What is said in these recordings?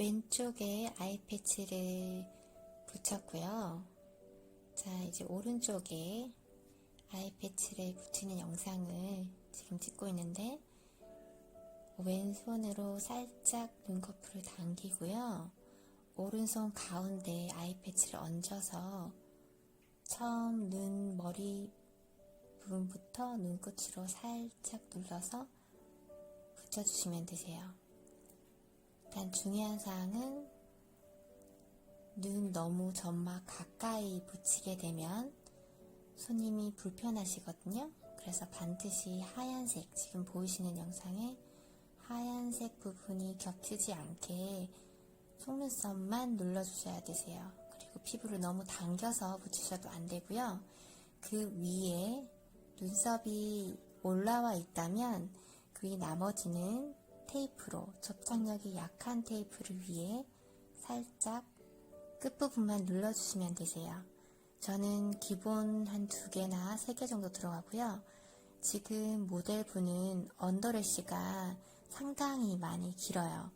왼쪽에 아이 패치를 붙였고요. 자, 이제 오른쪽에 아이 패치를 붙이는 영상을 지금 찍고 있는데, 왼손으로 살짝 눈꺼풀을 당기고요. 오른손 가운데 아이 패치를 얹어서 처음 눈 머리 부분부터 눈끝으로 살짝 눌러서 붙여주시면 되세요. 일단 중요한 사항은 눈 너무 점막 가까이 붙이게 되면 손님이 불편하시거든요. 그래서 반드시 하얀색, 지금 보이시는 영상에 하얀색 부분이 겹치지 않게 속눈썹만 눌러주셔야 되세요. 그리고 피부를 너무 당겨서 붙이셔도 안 되고요. 그 위에 눈썹이 올라와 있다면 그위 나머지는 테이프로 접착력이 약한 테이프를 위해 살짝 끝부분만 눌러주시면 되세요. 저는 기본 한 두 개나 세 개 정도 들어가고요. 지금 모델분은 언더래쉬가 상당히 많이 길어요.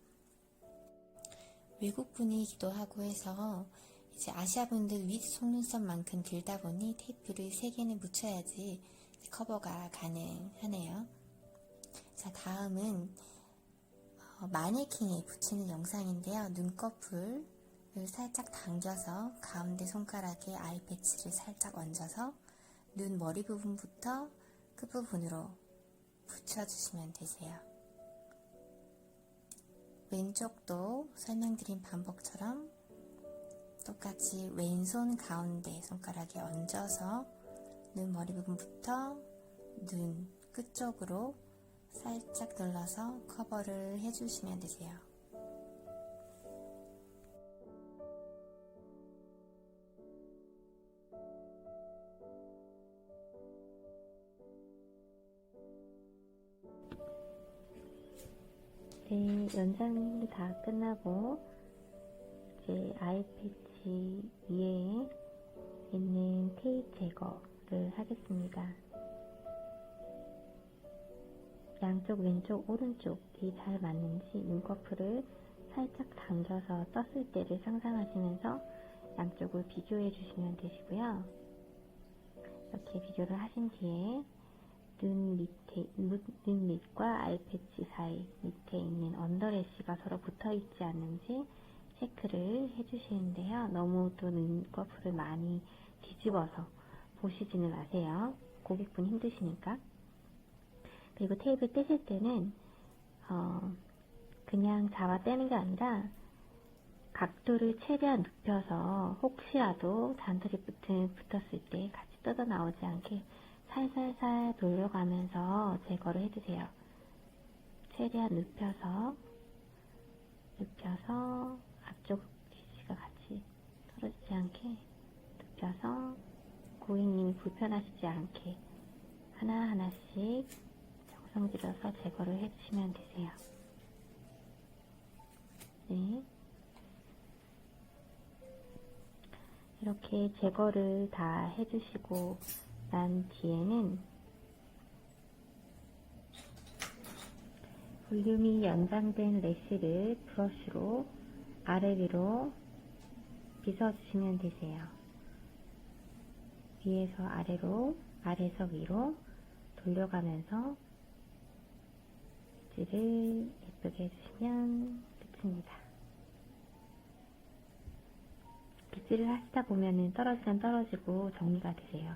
외국분이기도 하고 해서 이제 아시아분들 윗 속눈썹만큼 길다 보니 테이프를 3개는 붙여야지 커버가 가능하네요. 자, 다음은 어, 마네킹에 붙이는 영상인데요. 눈꺼풀을 살짝 당겨서 가운데 손가락에 아이 패치를 살짝 얹어서 눈 머리 부분부터 끝부분으로 붙여주시면 되세요. 왼쪽도 설명드린 반복처럼 똑같이 왼손 가운데 손가락에 얹어서 눈 머리 부분부터 눈 끝쪽으로 살짝 눌러서 커버를 해주시면 되세요. 네, 연장이 다 끝나고 이제 아이패치 위에 있는 테이프 제거를 하겠습니다. 양쪽, 왼쪽, 오른쪽이 잘 맞는지 눈꺼풀을 살짝 당겨서 떴을 때를 상상하시면서 양쪽을 비교해 주시면 되시고요. 이렇게 비교를 하신 뒤에 눈 밑에, 눈, 눈 밑과 아이패치 사이 밑에 있는 언더래쉬가 서로 붙어 있지 않는지 체크를 해주시는데요. 너무 또 눈꺼풀을 많이 뒤집어서 보시지는 마세요. 고객분 힘드시니까. 그리고 테이프 떼실 때는, 어, 그냥 잡아 떼는 게 아니라 각도를 최대한 눕혀서 혹시라도 잔털이 붙은, 붙었을 때 같이 뜯어 나오지 않게 살살살 돌려가면서 제거를 해주세요. 최대한 눕혀서 눕혀서 앞쪽 귀지가 같이 떨어지지 않게 눕혀서 고객님이 불편하시지 않게 하나하나씩 들여서 제거를 해주시면 되세요. 네. 이렇게 제거를 다 해주시고 난 뒤에는 볼륨이 연장된 래쉬를 브러쉬로 아래 위로 빗어주시면 되세요. 위에서 아래로, 아래에서 위로 돌려가면서 빗질을 예쁘게 해주시면 끝입니다. 빗질을 하시다 보면은 떨어지면 떨어지고 정리가 되세요.